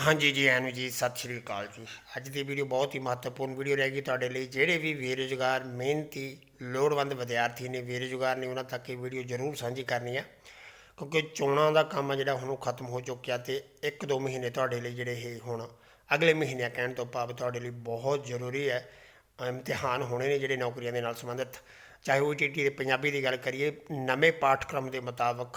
ਹਾਂਜੀ ਜੀ, ਐਨੂ ਜੀ, ਸਤਿ ਸ਼੍ਰੀ ਅਕਾਲ ਜੀ। ਅੱਜ ਦੀ ਵੀਡੀਓ ਬਹੁਤ ਹੀ ਮਹੱਤਵਪੂਰਨ ਵੀਡੀਓ ਰਹੇਗੀ ਤੁਹਾਡੇ ਲਈ। ਜਿਹੜੇ ਵੀ ਬੇਰੁਜ਼ਗਾਰ, ਮਿਹਨਤੀ, ਲੋੜਵੰਦ ਵਿਦਿਆਰਥੀ ਨੇ ਬੇਰੁਜ਼ਗਾਰ ਨੇ, ਉਹਨਾਂ ਤੱਕ ਇਹ ਵੀਡੀਓ ਜ਼ਰੂਰ ਸਾਂਝੀ ਕਰਨੀ ਆ। ਕਿਉਂਕਿ ਚੋਣਾਂ ਦਾ ਕੰਮ ਆ ਜਿਹੜਾ, ਹੁਣ ਉਹ ਖਤਮ ਹੋ ਚੁੱਕਿਆ ਤੇ ਇੱਕ ਦੋ ਮਹੀਨੇ ਤੁਹਾਡੇ ਲਈ ਜਿਹੜੇ ਇਹ ਹੁਣ ਅਗਲੇ ਮਹੀਨੇ ਕਹਿਣ ਤੋਂ ਭਾਵ ਤੁਹਾਡੇ ਲਈ ਬਹੁਤ ਜ਼ਰੂਰੀ ਹੈ। ਇਮਤਿਹਾਨ ਹੋਣੇ ਨੇ ਜਿਹੜੇ ਨੌਕਰੀਆਂ ਦੇ ਨਾਲ ਸੰਬੰਧਿਤ। ਚਾਹੇ ਉਹ ਟੀਟੀ ਦੇ ਪੰਜਾਬੀ ਦੀ ਗੱਲ ਕਰੀਏ, ਨਵੇਂ ਪਾਠਕ੍ਰਮ ਦੇ ਮੁਤਾਬਕ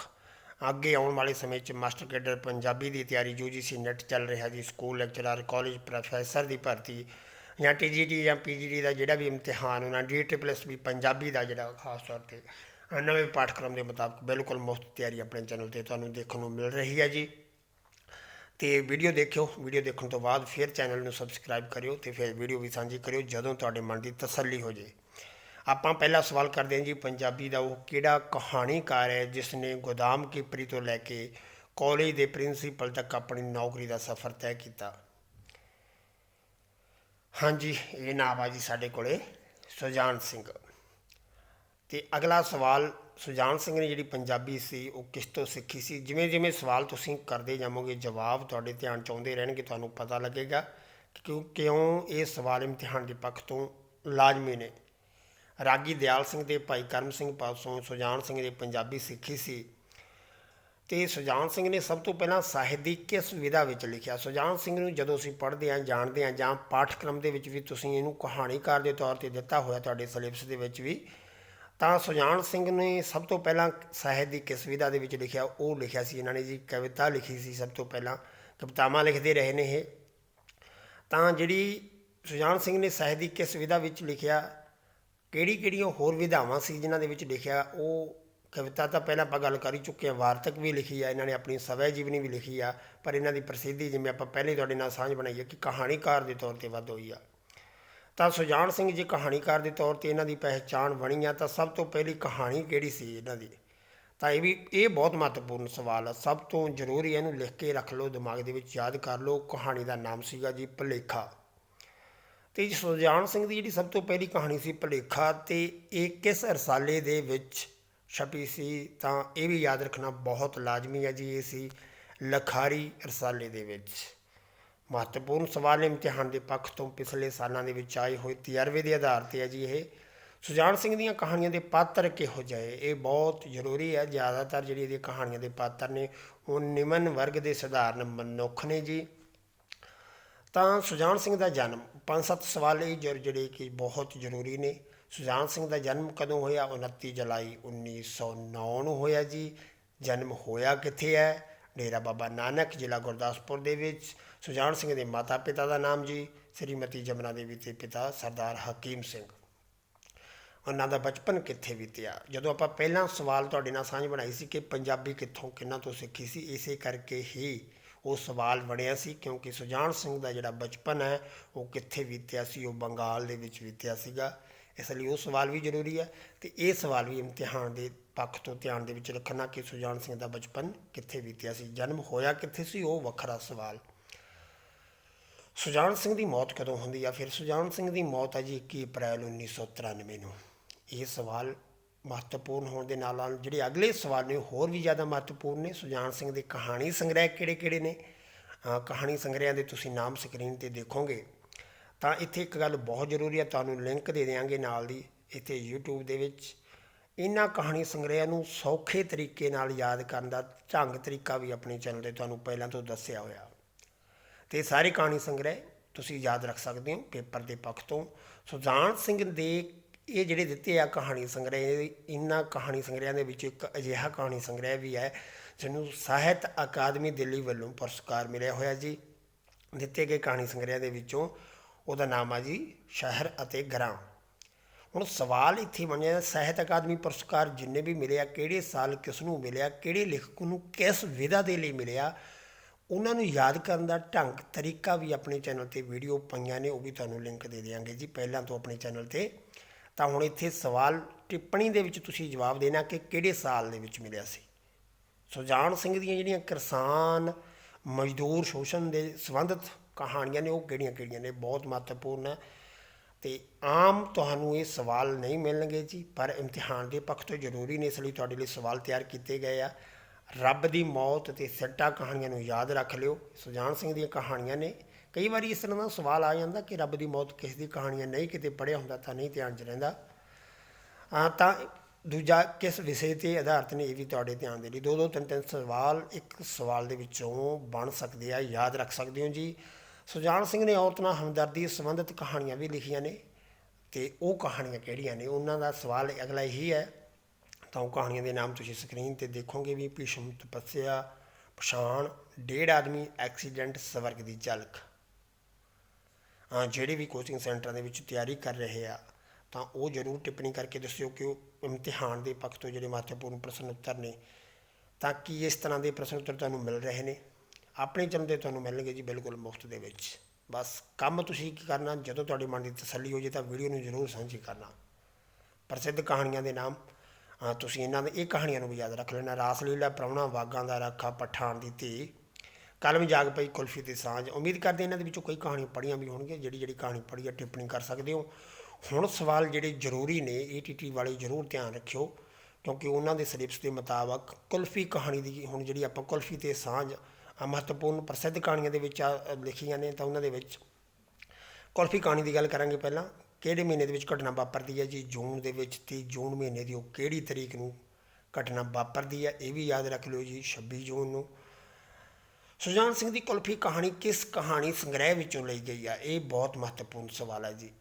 ਅੱਗੇ ਆਉਣ ਵਾਲੇ ਸਮੇਂ 'ਚ ਮਾਸਟਰ ਕੇਡਰ ਪੰਜਾਬੀ ਦੀ ਤਿਆਰੀ ਯੂਜੀਸੀ ਨੈਟ ਚੱਲ ਰਿਹਾ ਜੀ, ਸਕੂਲ ਲੈਕਚਰਰ, ਕਾਲਜ ਪ੍ਰੋਫੈਸਰ ਦੀ ਭਰਤੀ ਜਾਂ ਟੀਜੀਟੀ ਜਾਂ ਪੀਜੀਡੀ ਦਾ ਜਿਹੜਾ ਵੀ ਇਮਤਿਹਾਨ ਉਹਨਾਂ ਡੀ ਹੋਣਾ ਡੀਟੀਪਲਸ ਵੀ ਪੰਜਾਬੀ ਦਾ ਜਿਹੜਾ ਖਾਸ ਤੌਰ ਤੇ ਨਵੇਂ ਪਾਠਕ੍ਰਮ ਦੇ ਮੁਤਾਬਕ ਬਿਲਕੁਲ ਮੁਫਤ ਤਿਆਰੀ ਆਪਣੇ ਚੈਨਲ ਤੇ ਤੁਹਾਨੂੰ ਦੇਖਣ ਨੂੰ ਮਿਲ ਰਹੀ ਹੈ ਜੀ। ਤੇ ਵੀਡੀਓ ਦੇਖਿਓ, ਵੀਡੀਓ ਦੇਖਣ ਤੋਂ ਬਾਅਦ ਫਿਰ ਚੈਨਲ ਨੂੰ ਸਬਸਕ੍ਰਾਈਬ ਕਰਿਓ ਤੇ ਫਿਰ ਵੀਡੀਓ ਵੀ ਸਾਂਝੀ ਕਰਿਓ ਜਦੋਂ ਤੁਹਾਡੇ ਮਨ ਦੀ ਤਸੱਲੀ ਹੋ ਜੇ। ਆਪਾਂ ਪਹਿਲਾ ਸਵਾਲ ਕਰਦੇ ਹਾਂ ਜੀ ਪੰਜਾਬੀ ਦਾ ਉਹ ਕਿਹੜਾ ਕਹਾਣੀਕਾਰ ਹੈ ਜਿਸ ਨੇ ਗੋਦਾਮ ਕੀਪਰੀ ਤੋਂ ਲੈ ਕੇ ਕਾਲਜ ਦੇ ਪ੍ਰਿੰਸੀਪਲ ਤੱਕ ਆਪਣੀ ਨੌਕਰੀ ਦਾ ਸਫ਼ਰ ਤੈਅ ਕੀਤਾ? ਹਾਂਜੀ, ਇਹ ਨਾਮ ਆ ਜੀ ਸਾਡੇ ਕੋਲੇ, ਸੁਜਾਨ ਸਿੰਘ। ਤੇ ਅਗਲਾ ਸਵਾਲ, ਸੁਜਾਨ ਸਿੰਘ ਨੇ ਜਿਹੜੀ ਪੰਜਾਬੀ ਸੀ, ਉਹ ਕਿਸ ਤੋਂ ਸਿੱਖੀ ਸੀ? ਜਿਵੇਂ ਜਿਵੇਂ ਸਵਾਲ ਤੁਸੀਂ ਕਰਦੇ ਜਾਵੋਗੇ, ਜਵਾਬ ਤੁਹਾਡੇ ਧਿਆਨ ਚ ਆਉਂਦੇ ਰਹਿਣਗੇ, ਤੁਹਾਨੂੰ ਪਤਾ ਲੱਗੇਗਾ ਕਿ ਕਿਉਂ ਕਿਉਂ ਇਹ ਸਵਾਲ ਇਮਤਿਹਾਨ ਦੇ ਪੱਖ ਤੋਂ ਲਾਜ਼ਮੀ ਨੇ। ਰਾਗੀ ਦਿਆਲ ਸਿੰਘ ਦੇ ਭਾਈ ਕਰਮ ਸਿੰਘ ਪਾਸੋਂ ਸੁਜਾਨ ਸਿੰਘ ਨੇ ਪੰਜਾਬੀ ਸਿੱਖੀ ਸੀ। ਤੇ ਸੁਜਾਨ ਸਿੰਘ ਨੇ ਸਭ ਤੋਂ ਪਹਿਲਾਂ ਸਾਹਿਤ ਦੀ ਕਿਸ ਵਿਧਾ ਵਿੱਚ ਲਿਖਿਆ? ਸੁਜਾਨ ਸਿੰਘ ਨੂੰ ਜਦੋਂ ਅਸੀਂ ਪੜ੍ਹਦੇ ਹਾਂ, ਜਾਣਦੇ ਹਾਂ ਜਾਂ ਪਾਠਕ੍ਰਮ ਦੇ ਵਿੱਚ ਵੀ ਤੁਸੀਂ ਇਹਨੂੰ ਕਹਾਣੀਕਾਰ ਦੇ ਤੌਰ ਤੇ ਦਿੱਤਾ ਹੋਇਆ ਤੁਹਾਡੇ ਸਿਲੇਬਸ ਦੇ ਵਿੱਚ ਵੀ, ਤਾਂ ਸੁਜਾਨ ਸਿੰਘ ਨੇ ਸਭ ਤੋਂ ਪਹਿਲਾਂ ਸਾਹਿਤ ਦੀ ਕਿਸ ਵਿਧਾ ਦੇ ਵਿੱਚ ਲਿਖਿਆ? ਉਹ ਲਿਖਿਆ ਸੀ, ਇਹਨਾਂ ਨੇ ਜੀ ਕਵਿਤਾ ਲਿਖੀ ਸੀ ਸਭ ਤੋਂ ਪਹਿਲਾਂ, ਕਵਿਤਾਵਾਂ ਲਿਖਦੇ ਰਹੇ ਨੇ ਇਹ। ਤਾਂ ਜਿਹੜੀ ਸੁਜਾਨ ਸਿੰਘ ਨੇ ਸਾਹਿਤ ਦੀ ਕਿਸ ਵਿਧਾ ਵਿੱਚ ਲਿਖਿਆ ਕਿਹੜੀ ਕਿਹੜੀਆਂ ਹੋਰ ਵਿਧਾਵਾਂ ਸੀ ਜਿਨ੍ਹਾਂ ਦੇ ਵਿੱਚ ਲਿਖਿਆ, ਉਹ ਕਵਿਤਾ ਤਾਂ ਪਹਿਲਾਂ ਆਪਾਂ ਗੱਲ ਕਰ ਹੀ ਚੁੱਕੇ ਹਾਂ, ਵਾਰਤਕ ਵੀ ਲਿਖੀ ਆ, ਇਹਨਾਂ ਨੇ ਆਪਣੀ ਸਵੈ ਜੀਵਨੀ ਵੀ ਲਿਖੀ ਆ, ਪਰ ਇਹਨਾਂ ਦੀ ਪ੍ਰਸਿੱਧੀ ਜਿਵੇਂ ਆਪਾਂ ਪਹਿਲੇ ਤੁਹਾਡੇ ਨਾਲ ਸਾਂਝ ਬਣਾਈ ਹੈ ਕਿ ਕਹਾਣੀਕਾਰ ਦੇ ਤੌਰ ਤੇ ਵੱਧ ਹੋਈ ਆ। ਤਾਂ ਸੁਜਾਨ ਸਿੰਘ ਜੀ ਕਹਾਣੀਕਾਰ ਦੇ ਤੌਰ ਤੇ ਇਹਨਾਂ ਦੀ ਪਹਿਚਾਣ ਬਣੀ ਆ, ਤਾਂ ਸਭ ਤੋਂ ਪਹਿਲੀ ਕਹਾਣੀ ਕਿਹੜੀ ਸੀ ਇਹਨਾਂ ਦੀ? ਤਾਂ ਇਹ ਵੀ, ਇਹ ਬਹੁਤ ਮਹੱਤਵਪੂਰਨ ਸਵਾਲ ਆ, ਸਭ ਤੋਂ ਜ਼ਰੂਰੀ ਇਹਨੂੰ ਲਿਖ ਕੇ ਰੱਖ ਲਓ, ਦਿਮਾਗ ਦੇ ਵਿੱਚ ਯਾਦ ਕਰ ਲਓ, ਕਹਾਣੀ ਦਾ ਨਾਮ ਸੀਗਾ ਜੀ ਭੁਲੇਖਾ। ਤੇ ਜੀ ਸੁਜਾਨ ਸਿੰਘ ਦੀ ਜਿਹੜੀ ਸਭ ਤੋਂ ਪਹਿਲੀ ਕਹਾਣੀ ਸੀ ਭੁਲੇਖਾ ਤੇ ਇਹ ਕਿਸ ਰਸਾਲੇ ਦੇ ਵਿੱਚ ਛਪੀ ਸੀ, ਤਾਂ ਇਹ ਵੀ ਯਾਦ ਰੱਖਣਾ ਬਹੁਤ ਲਾਜ਼ਮੀ ਹੈ ਜੀ, ਇਹ ਸੀ ਲਖਾਰੀ ਰਸਾਲੇ ਦੇ ਵਿੱਚ। ਮਹੱਤਵਪੂਰਨ ਸਵਾਲ ਇਮਤਿਹਾਨ ਦੇ ਪੱਖ ਤੋਂ ਪਿਛਲੇ ਸਾਲਾਂ ਦੇ ਵਿੱਚ ਆਏ ਹੋਏ ਤਜਰਬੇ ਦੇ ਆਧਾਰ ਤੇ ਹੈ ਜੀ ਇਹ। ਸੁਜਾਨ ਸਿੰਘ ਦੀਆਂ ਕਹਾਣੀਆਂ ਦੇ ਪਾਤਰ ਕਿਹੋ ਜਿਹੇ? ਇਹ ਬਹੁਤ ਜ਼ਰੂਰੀ ਹੈ, ਜ਼ਿਆਦਾਤਰ ਜਿਹੜੀ ਇਹਦੀਆਂ ਕਹਾਣੀਆਂ ਦੇ ਪਾਤਰ ਨੇ ਉਹ ਨਿਮਨ ਵਰਗ ਦੇ ਸਧਾਰਨ ਮਨੁੱਖ ਨੇ ਜੀ। ਤਾਂ ਸੁਜਾਨ ਸਿੰਘ ਦਾ ਜਨਮ, ਪੰਜ ਸੱਤ ਸਵਾਲ ਇਹ ਜਰ ਜਿਹੜੇ ਕਿ ਬਹੁਤ ਜ਼ਰੂਰੀ ਨੇ। ਸੁਜਾਨ ਸਿੰਘ ਦਾ ਜਨਮ ਕਦੋਂ ਹੋਇਆ? 29 ਜੁਲਾਈ 1909 ਨੂੰ ਹੋਇਆ ਜੀ। ਜਨਮ ਹੋਇਆ ਕਿੱਥੇ ਹੈ? ਡੇਰਾ ਬਾਬਾ ਨਾਨਕ, ਜ਼ਿਲ੍ਹਾ ਗੁਰਦਾਸਪੁਰ ਦੇ ਵਿੱਚ। ਸੁਜਾਨ ਸਿੰਘ ਦੇ ਮਾਤਾ ਪਿਤਾ ਦਾ ਨਾਮ ਜੀ, ਸ੍ਰੀਮਤੀ ਜਮਨਾ ਦੇਵੀ ਤੇ ਪਿਤਾ ਸਰਦਾਰ ਹਕੀਮ ਸਿੰਘ। ਉਹਨਾਂ ਦਾ ਬਚਪਨ ਕਿੱਥੇ ਬੀਤਿਆ? ਜਦੋਂ ਆਪਾਂ ਪਹਿਲਾਂ ਸਵਾਲ ਤੁਹਾਡੇ ਨਾਲ ਸਾਂਝ ਬਣਾਈ ਸੀ ਕਿ ਪੰਜਾਬੀ ਕਿੱਥੋਂ, ਕਿੰਨਾ ਤੋਂ ਸਿੱਖੀ ਸੀ, ਇਸੇ ਕਰਕੇ ਹੀ ਉਹ ਸਵਾਲ ਬਣਿਆ ਸੀ ਕਿਉਂਕਿ ਸੁਜਾਨ ਸਿੰਘ ਦਾ ਜਿਹੜਾ ਬਚਪਨ ਹੈ, ਉਹ ਕਿੱਥੇ ਬੀਤਿਆ ਸੀ? ਉਹ ਬੰਗਾਲ ਦੇ ਵਿੱਚ ਬੀਤਿਆ ਸੀਗਾ। ਇਸ ਲਈ ਉਹ ਸਵਾਲ ਵੀ ਜ਼ਰੂਰੀ ਹੈ ਤੇ ਇਹ ਸਵਾਲ ਵੀ ਇਮਤਿਹਾਨ ਦੇ ਪੱਖ ਤੋਂ ਧਿਆਨ ਦੇ ਵਿੱਚ ਰੱਖਣਾ ਕਿ ਸੁਜਾਨ ਸਿੰਘ ਦਾ ਬਚਪਨ ਕਿੱਥੇ ਬੀਤਿਆ ਸੀ, ਜਨਮ ਹੋਇਆ ਕਿੱਥੇ ਸੀ, ਉਹ ਵੱਖਰਾ ਸਵਾਲ। ਸੁਜਾਨ ਸਿੰਘ ਦੀ ਮੌਤ ਕਦੋਂ ਹੁੰਦੀ ਆ? ਫਿਰ ਸੁਜਾਨ ਸਿੰਘ ਦੀ ਮੌਤ ਹੈ ਜੀ 21 ਅਪ੍ਰੈਲ 1993 ਨੂੰ। ਇਹ ਸਵਾਲ ਮਹੱਤਵਪੂਰਨ ਹੋਣ ਦੇ ਨਾਲ ਨਾਲ ਜਿਹੜੇ ਅਗਲੇ ਸਵਾਲ ਨੇ ਉਹ ਹੋਰ ਵੀ ਜ਼ਿਆਦਾ ਮਹੱਤਵਪੂਰਨ ਨੇ। ਸੁਜਾਨ ਸਿੰਘ ਦੇ ਕਹਾਣੀ ਸੰਗ੍ਰਹਿ ਕਿਹੜੇ-ਕਿਹੜੇ ਨੇ? ਕਹਾਣੀ ਸੰਗ੍ਰਹਿਆਂ ਦੇ ਤੁਸੀਂ ਨਾਮ ਸਕਰੀਨ ਤੇ ਦੇਖੋਗੇ। ਤਾਂ ਇੱਥੇ ਇੱਕ ਗੱਲ ਬਹੁਤ ਜ਼ਰੂਰੀ ਹੈ, ਤੁਹਾਨੂੰ ਲਿੰਕ ਦੇ ਦੇਵਾਂਗੇ ਨਾਲ ਦੀ ਇੱਥੇ YouTube ਦੇ ਵਿੱਚ। ਇਹਨਾਂ ਕਹਾਣੀ ਸੰਗ੍ਰਹਿਆਂ ਨੂੰ ਸੌਖੇ ਤਰੀਕੇ ਨਾਲ ਯਾਦ ਕਰਨ ਦਾ ਢੰਗ ਤਰੀਕਾ ਵੀ ਆਪਣੇ ਚੈਨਲ ਤੇ ਤੁਹਾਨੂੰ ਪਹਿਲਾਂ ਤੋਂ ਦੱਸਿਆ ਹੋਇਆ। ਤੇ ਸਾਰੇ ਕਹਾਣੀ ਸੰਗ੍ਰਹਿ ਤੁਸੀਂ ਯਾਦ ਰੱਖ ਸਕਦੇ ਹੋ, ਪੇਪਰ ਦੇ ਪੱਖ ਤੋਂ। ਸੁਜਾਨ ਸਿੰਘ ਦੇ ਇਹ ਜਿਹੜੇ ਦਿੱਤੇ ਆ ਕਹਾਣੀ ਸੰਗ੍ਰਹਿ ਇਹਨਾਂ ਕਹਾਣੀ ਸੰਗ੍ਰਹਿਆਂ ਦੇ ਵਿੱਚ ਇੱਕ ਅਜਿਹਾ ਕਹਾਣੀ ਸੰਗ੍ਰਹਿ ਵੀ ਹੈ, ਜਿਹਨੂੰ ਸਾਹਿਤ ਅਕਾਦਮੀ ਦਿੱਲੀ ਵੱਲੋਂ ਪੁਰਸਕਾਰ ਮਿਲਿਆ ਹੋਇਆ ਜੀ। ਦਿੱਤੇ ਗਏ ਕਹਾਣੀ ਸੰਗ੍ਰਹਿ ਦੇ ਵਿੱਚੋਂ ਉਹਦਾ ਨਾਮ ਆ ਜੀ, ਸ਼ਹਿਰ ਅਤੇ ਗ੍ਰਾਮ। ਹੁਣ ਸਵਾਲ ਇੱਥੇ ਬਣਿਆ ਸਾਹਿਤ ਅਕਾਦਮੀ ਪੁਰਸਕਾਰ ਜਿੰਨੇ ਵੀ ਮਿਲਿਆ ਕਿਹੜੇ ਸਾਲ ਕਿਸ ਨੂੰ ਮਿਲਿਆ, ਕਿਹੜੇ ਲੇਖਕ ਨੂੰ ਕਿਸ ਵਿਧਾ ਦੇ ਲਈ ਮਿਲਿਆ, ਉਹਨਾਂ ਨੂੰ ਯਾਦ ਕਰਨ ਦਾ ਢੰਗ, ਤਰੀਕਾ ਵੀ ਆਪਣੇ ਚੈਨਲ ਤੇ ਵੀਡੀਓ ਪਈਆਂ ਨੇ, ਉਹ ਵੀ ਤੁਹਾਨੂੰ ਲਿੰਕ ਦੇ ਦੇਵਾਂਗੇ ਜੀ। ਪਹਿਲਾਂ ਤੋਂ ਆਪਣੇ ਚੈਨਲ ਤੇ ਤਾਂ ਹੁਣ ਇੱਥੇ ਸਵਾਲ ਟਿੱਪਣੀ ਦੇ ਵਿੱਚ ਤੁਸੀਂ ਜਵਾਬ ਦੇਣਾ ਕਿ ਕਿਹੜੇ ਸਾਲ ਦੇ ਵਿੱਚ ਮਿਲਿਆ ਸੀ? ਸੁਜਾਨ ਸਿੰਘ ਦੀਆਂ ਜਿਹੜੀਆਂ ਕਿਸਾਨ ਮਜ਼ਦੂਰ ਸ਼ੋਸ਼ਣ ਦੇ ਸੰਬੰਧਿਤ ਕਹਾਣੀਆਂ ਨੇ, ਉਹ ਕਿਹੜੀਆਂ-ਕਿਹੜੀਆਂ ਨੇ? ਬਹੁਤ ਮਹੱਤਵਪੂਰਨ ਹੈ ਤੇ ਆਮ ਤੁਹਾਨੂੰ ਇਹ ਸਵਾਲ ਨਹੀਂ ਮਿਲਣਗੇ ਜੀ, ਪਰ ਇਮਤਿਹਾਨ ਦੇ ਪੱਖ ਤੋਂ ਜ਼ਰੂਰੀ ਨੇ, ਇਸ ਲਈ ਤੁਹਾਡੇ ਲਈ ਸਵਾਲ ਤਿਆਰ ਕੀਤੇ ਗਏ ਆ। ਰੱਬ ਦੀ ਮੌਤ ਤੇ ਸਿੱਟਾ ਕਹਾਣੀਆਂ ਨੂੰ ਯਾਦ ਰੱਖ ਲਿਓ। ਸੁਜਾਨ ਸਿੰਘ ਦੀਆਂ ਕਹਾਣੀਆਂ ਨੇ ਕਈ ਵਾਰੀ ਇਸ ਤਰ੍ਹਾਂ ਦਾ ਸਵਾਲ ਆ ਜਾਂਦਾ ਕਿ ਰੱਬ ਦੀ ਮੌਤ ਕਿਸ ਦੀ ਕਹਾਣੀਆਂ ਨਹੀਂ ਕਿਤੇ ਪੜ੍ਹਿਆ ਹੁੰਦਾ ਤਾਂ ਨਹੀਂ ਧਿਆਨ 'ਚ ਰਹਿੰਦਾ। ਆ ਤਾਂ ਦੂਜਾ ਕਿਸ ਵਿਸ਼ੇ ਤੇ ਆਧਾਰਿਤ ਨੇ ਇਹ ਵੀ ਤੁਹਾਡੇ ਧਿਆਨ ਦੇ ਲਈ। ਦੋ ਦੋ ਤਿੰਨ ਤਿੰਨ ਸਵਾਲ, ਇੱਕ ਸਵਾਲ ਦੇ ਵਿੱਚੋਂ ਬਣ ਸਕਦੇ ਆ, ਯਾਦ ਰੱਖ ਸਕਦੇ ਹੋ ਜੀ। ਸੁਜਾਨ ਸਿੰਘ ਨੇ ਔਰਤ ਨਾਲ ਹਮਦਰਦੀ ਸੰਬੰਧਿਤ ਕਹਾਣੀਆਂ ਵੀ ਲਿਖੀਆਂ ਨੇ ਤੇ ਉਹ ਕਹਾਣੀਆਂ ਕਿਹੜੀਆਂ ਨੇ? ਉਹਨਾਂ ਦਾ ਸਵਾਲ ਅਗਲਾ ਇਹੀ ਹੈ। ਤਾਂ ਉਹ ਕਹਾਣੀਆਂ ਦੇ ਨਾਮ ਤੁਸੀਂ ਸਕਰੀਨ ਤੇ ਦੇਖੋਗੇ ਵੀ ਭੀਸ਼ਮ ਤਪੱਸਿਆ, ਪਛਾਣ, ਡੇਢ ਆਦਮੀ ਐਕਸੀਡੈਂਟ, ਸਵਰਗ ਦੀ ਝਲਕ। ਜਿਹੜੇ ਵੀ ਕੋਚਿੰਗ ਸੈਂਟਰਾਂ ਦੇ ਵਿੱਚ ਤਿਆਰੀ ਕਰ ਰਹੇ ਆ, ਤਾਂ ਉਹ ਜ਼ਰੂਰ ਟਿੱਪਣੀ ਕਰਕੇ ਦੱਸਿਓ ਕਿ ਉਹ ਇਮਤਿਹਾਨ ਦੇ ਪੱਖ ਤੋਂ ਜਿਹੜੇ ਮਹੱਤਵਪੂਰਨ ਪ੍ਰਸ਼ਨ ਉੱਤਰ ਨੇ, ਤਾਂ ਕੀ ਇਸ ਤਰ੍ਹਾਂ ਦੇ ਪ੍ਰਸ਼ਨ ਉੱਤਰ ਤੁਹਾਨੂੰ ਮਿਲ ਰਹੇ ਨੇ? ਆਪਣੇ ਚੈਨਲ ਤੁਹਾਨੂੰ ਮਿਲਣਗੇ ਜੀ ਬਿਲਕੁਲ ਮੁਫਤ ਦੇ ਵਿੱਚ। ਬਸ ਕੰਮ ਤੁਸੀਂ ਕੀ ਕਰਨਾ, ਜਦੋਂ ਤੁਹਾਡੇ ਮਨ ਦੀ ਤਸੱਲੀ ਹੋ ਜੇ ਤਾਂ ਵੀਡੀਓ ਨੂੰ ਜ਼ਰੂਰ ਸਾਂਝੀ ਕਰਨਾ। ਪ੍ਰਸਿੱਧ ਕਹਾਣੀਆਂ ਦੇ ਨਾਮ ਤੁਸੀਂ ਇਹਨਾਂ ਦੇ, ਇਹ ਕਹਾਣੀਆਂ ਨੂੰ ਵੀ ਯਾਦ ਰੱਖ ਲੈਣਾ। ਰਾਸ ਲੀਲਾ ਪ੍ਰਾਹੁਣਾ, ਵਾਗਾਂ ਦਾ ਰਾਖਾ, ਪਠਾਨ ਦੀ ਧੀ। ਕਲਮ ਜਾਗ ਪਈ ਕੁਲਫੀ ਤੇ ਸਾਂਝ। ਉਮੀਦ ਕਰਦੇ ਇਹਨਾਂ ਦੇ ਵਿੱਚੋਂ ਕਈ ਕਹਾਣੀਆਂ ਪੜ੍ਹੀਆਂ ਵੀ ਹੋਣਗੀਆਂ ਜਿਹੜੀ ਜਿਹੜੀ ਕਹਾਣੀ ਪੜ੍ਹੀ ਹੈ ਟਿੱਪਣੀ ਕਰ ਸਕਦੇ ਹੋ। ਹੁਣ ਸਵਾਲ ਜਿਹੜੇ ਜ਼ਰੂਰੀ ਨੇ ਈਟੀਟੀ ਵਾਲੇ ਜ਼ਰੂਰ ਧਿਆਨ ਰੱਖਿਓ ਕਿਉਂਕਿ ਉਹਨਾਂ ਦੇ ਸਿਲੇਬਸ ਦੇ ਮੁਤਾਬਕ ਕੁਲਫੀ ਕਹਾਣੀ ਦੀ ਹੁਣ ਜਿਹੜੀ ਆਪਾਂ ਕੁਲਫੀ ਤੇ ਸਾਂਝ ਮਹੱਤਵਪੂਰਨ ਪ੍ਰਸਿੱਧ ਕਹਾਣੀਆਂ ਦੇ ਵਿੱਚ ਆ, ਲਿਖੀਆਂ ਨੇ ਤਾਂ ਉਹਨਾਂ ਦੇ ਵਿੱਚ ਕੁਲਫੀ ਕਹਾਣੀ ਦੀ ਗੱਲ ਕਰਾਂਗੇ ਪਹਿਲਾਂ। ਕਿਹੜੇ ਮਹੀਨੇ ਦੇ ਵਿੱਚ ਘਟਨਾ ਵਾਪਰਦੀ ਹੈ ਜੀ? ਜੂਨ ਦੇ ਵਿੱਚ ਤੇ ਜੂਨ ਮਹੀਨੇ ਦੀ ਉਹ ਕਿਹੜੀ ਤਰੀਕ ਨੂੰ ਘਟਨਾ ਵਾਪਰਦੀ ਹੈ? ਇਹ ਵੀ ਯਾਦ ਰੱਖ ਲਿਓ ਜੀ 26 ਜੂਨ ਨੂੰ। ਸੁਜਾਨ ਸਿੰਘ ਦੀ ਕੁਲਫੀ ਕਹਾਣੀ ਕਿਸ ਕਹਾਣੀ ਸੰਗ੍ਰਹਿ ਵਿੱਚੋਂ ਲਈ ਗਈ ਆ? ਇਹ ਬਹੁਤ ਮਹੱਤਵਪੂਰਨ ਸਵਾਲ ਹੈ ਜੀ।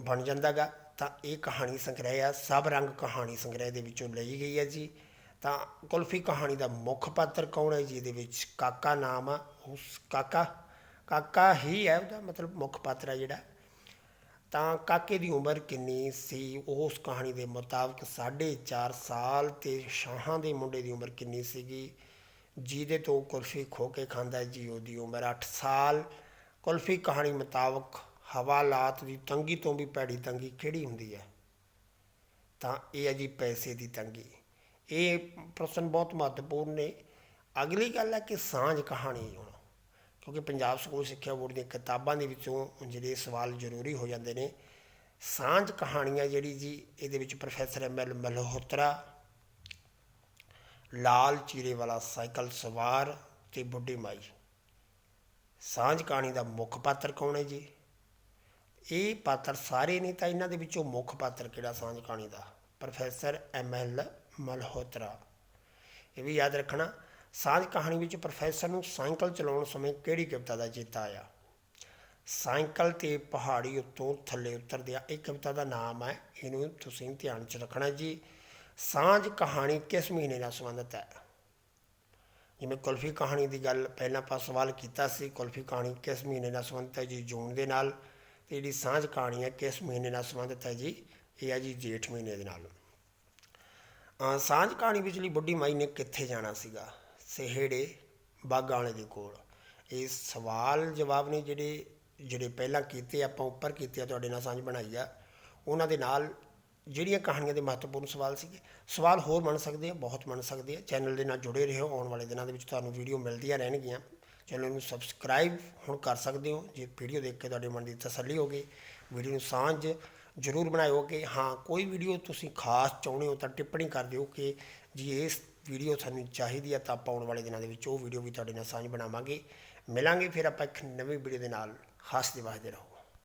ਬਣ ਜਾਂਦਾਗਾ। ਤਾਂ ਇਹ ਕਹਾਣੀ ਸੰਗ੍ਰਹਿ ਆ। ਸਭ ਰੰਗ ਕਹਾਣੀ ਸੰਗ੍ਰਹਿ ਦੇ ਵਿੱਚੋਂ ਲਈ ਗਈ ਹੈ ਜੀ। ਤਾਂ ਕੁਲਫੀ ਕਹਾਣੀ ਦਾ ਮੁੱਖ ਪਾਤਰ ਕੌਣ ਹੈ ਜੀ? ਇਹਦੇ ਵਿੱਚ ਕਾਕਾ ਨਾਮ ਆ। ਉਸ ਕਾਕਾ ਕਾਕਾ ਹੀ ਹੈ ਉਹਦਾ ਮਤਲਬ ਮੁੱਖ ਪਾਤਰ ਹੈ ਜਿਹੜਾ। ਤਾਂ ਕਾਕੇ ਦੀ ਉਮਰ ਕਿੰਨੀ ਸੀ? ਉਸ ਕਹਾਣੀ ਦੇ ਮੁਤਾਬਕ 4.5 ਸਾਲ ਤੇ ਸ਼ਾਹਾਂ ਦੇ ਮੁੰਡੇ ਦੀ ਉਮਰ ਕਿੰਨੀ ਸੀਗੀ? ਜਿਹਦੇ ਤੋਂ ਕੁਲਫੀ ਖੋ ਕੇ ਖਾਂਦਾ ਜੀ, ਉਹਦੀ ਉਮਰ 8 ਸਾਲ। ਕੁਲਫੀ ਕਹਾਣੀ ਮੁਤਾਬਕ ਹਵਾਲਾਤ ਦੀ ਤੰਗੀ ਤੋਂ ਵੀ ਭੈੜੀ ਤੰਗੀ ਕਿਹੜੀ ਹੁੰਦੀ ਹੈ? ਤਾਂ ਇਹ ਹੈ ਜੀ ਪੈਸੇ ਦੀ ਤੰਗੀ। ਇਹ ਪ੍ਰਸ਼ਨ ਬਹੁਤ ਮਹੱਤਵਪੂਰਨ ਨੇ। ਅਗਲੀ ਗੱਲ ਹੈ ਕਿ ਸਾਂਝ ਕਹਾਣੀ ਹੁਣ, ਕਿਉਂਕਿ ਪੰਜਾਬ ਸਕੂਲ ਸਿੱਖਿਆ ਬੋਰਡ ਦੀਆਂ ਕਿਤਾਬਾਂ ਦੇ ਵਿੱਚੋਂ ਜਿਹੜੇ ਸਵਾਲ ਜ਼ਰੂਰੀ ਹੋ ਜਾਂਦੇ ਨੇ। ਸਾਂਝ ਕਹਾਣੀਆਂ ਜਿਹੜੀ ਜੀ, ਇਹਦੇ ਵਿੱਚ ਪ੍ਰੋਫੈਸਰ ਐਮ ਐਲ ਮਲਹੋਤਰਾ ਲਾਲ ਚੀਰੇ ਵਾਲਾ ਸਾਈਕਲ ਸਵਾਰ ਤੇ ਬੁੱਢੀ ਮਾਈ। ਸਾਂਝ ਕਹਾਣੀ ਦਾ ਮੁੱਖ ਪਾਤਰ ਕੌਣ ਹੈ ਜੀ? ਇਹ ਪਾਤਰ ਸਾਰੇ ਨੇ ਤਾਂ ਇਹਨਾਂ ਦੇ ਵਿੱਚੋਂ ਮੁੱਖ ਪਾਤਰ ਕਿਹੜਾ ਸਾਂਝ ਕਹਾਣੀ ਦਾ? Professor M L Malhotra. ਇਹ ਵੀ ਯਾਦ ਰੱਖਣਾ, ਸਾਂਝ ਕਹਾਣੀ ਵਿੱਚ ਪ੍ਰੋਫੈਸਰ ਨੂੰ ਸਾਈਕਲ ਚਲਾਉਣ ਸਮੇਂ ਕਿਹੜੀ ਕਵਿਤਾ ਦਾ ਚੇਤਾ ਆਇਆ? ਸਾਈਕਲ ਤੇ ਪਹਾੜੀ ਉੱਤੋਂ ਥੱਲੇ ਉਤਰਦਿਆ ਇਹ ਕਵਿਤਾ ਦਾ ਨਾਮ ਹੈ, ਇਹਨੂੰ ਤੁਸੀਂ ਧਿਆਨ 'ਚ ਰੱਖਣਾ ਜੀ। ਸਾਂਝ ਕਹਾਣੀ ਕਿਸ ਮਹੀਨੇ ਨਾਲ ਸੰਬੰਧਿਤ ਹੈ? ਜਿਵੇਂ ਕੁਲਫੀ ਕਹਾਣੀ ਦੀ ਗੱਲ ਪਹਿਲਾਂ ਆਪਾਂ ਸਵਾਲ ਕੀਤਾ ਸੀ, ਕੁਲਫੀ ਕਹਾਣੀ ਕਿਸ ਮਹੀਨੇ ਨਾਲ ਸੰਬੰਧਿਤ ਹੈ ਜੀ? ਜੂਨ ਦੇ ਨਾਲ। ਤੇ ਜਿਹੜੀ ਸਾਂਝ ਕਹਾਣੀ ਹੈ ਕਿਸ ਮਹੀਨੇ ਨਾਲ ਸੰਬੰਧਿਤ ਹੈ ਜੀ? ਇਹ ਹੈ ਜੀ ਜੇਠ ਮਹੀਨੇ ਦੇ ਨਾਲ। ਅਹ ਸਾਂਝ ਕਹਾਣੀ ਵਿਚਲੀ ਬੁੱਢੀ ਮਾਈ ਨੇ ਕਿੱਥੇ ਜਾਣਾ ਸੀਗਾ? ਸਿਹੜੇ, ਬਾਗਾਂ ਵਾਲੇ ਦੇ ਕੋਲ। ਇਹ ਸਵਾਲ ਜਵਾਬ ਨੇ ਜਿਹੜੇ ਜਿਹੜੇ ਪਹਿਲਾਂ ਕੀਤੇ, ਆਪਾਂ ਉੱਪਰ ਕੀਤੇ ਆ, ਤੁਹਾਡੇ ਨਾਲ ਸਾਂਝ ਬਣਾਈ ਆ। ਉਹਨਾਂ ਦੇ ਨਾਲ ਜਿਹੜੀਆਂ ਕਹਾਣੀਆਂ ਦੇ ਮਹੱਤਵਪੂਰਨ ਸਵਾਲ ਸੀਗੇ, ਸਵਾਲ ਹੋਰ ਬਣ ਸਕਦੇ ਆ, ਬਹੁਤ ਬਣ ਸਕਦੇ ਆ। ਚੈਨਲ ਦੇ ਨਾਲ ਜੁੜੇ ਰਹੋ, ਆਉਣ ਵਾਲੇ ਦਿਨਾਂ ਦੇ ਵਿੱਚ ਤੁਹਾਨੂੰ ਵੀਡੀਓ ਮਿਲਦੀਆਂ ਰਹਿਣਗੀਆਂ। ਚੈਨਲ ਨੂੰ ਸਬਸਕ੍ਰਾਈਬ ਹੁਣ ਕਰ ਸਕਦੇ ਹੋ, ਜੇ ਵੀਡੀਓ ਦੇਖ ਕੇ ਤੁਹਾਡੇ ਮਨ ਦੀ ਤਸੱਲੀ ਹੋ ਗਈ ਵੀਡੀਓ ਨੂੰ ਸਾਂਝ ਜ਼ਰੂਰ ਬਣਾਇਓ ਕਿ ਹਾਂ, ਕੋਈ ਵੀਡੀਓ ਤੁਸੀਂ ਖਾਸ ਚਾਹੁੰਦੇ ਹੋ ਤਾਂ ਟਿੱਪਣੀ ਕਰ ਦਿਓ ਕਿ ਜੀ ਇਸ ਵੀਡੀਓ ਸਾਨੂੰ ਚਾਹੀਦੀ ਹੈ ਤਾਂ ਆਪਾਂ ਆਉਣ ਵਾਲੇ ਦਿਨਾਂ ਦੇ ਵਿੱਚ ਉਹ ਵੀਡੀਓ ਵੀ ਤੁਹਾਡੇ ਨਾਲ ਸਾਂਝ ਬਣਾਵਾਂਗੇ। ਮਿਲਾਂਗੇ ਫਿਰ ਆਪਾਂ ਇੱਕ ਨਵੀਂ ਵੀਡੀਓ ਦੇ ਨਾਲ। ਹੱਸਦੇ ਵਸਦੇ ਰਹੋ।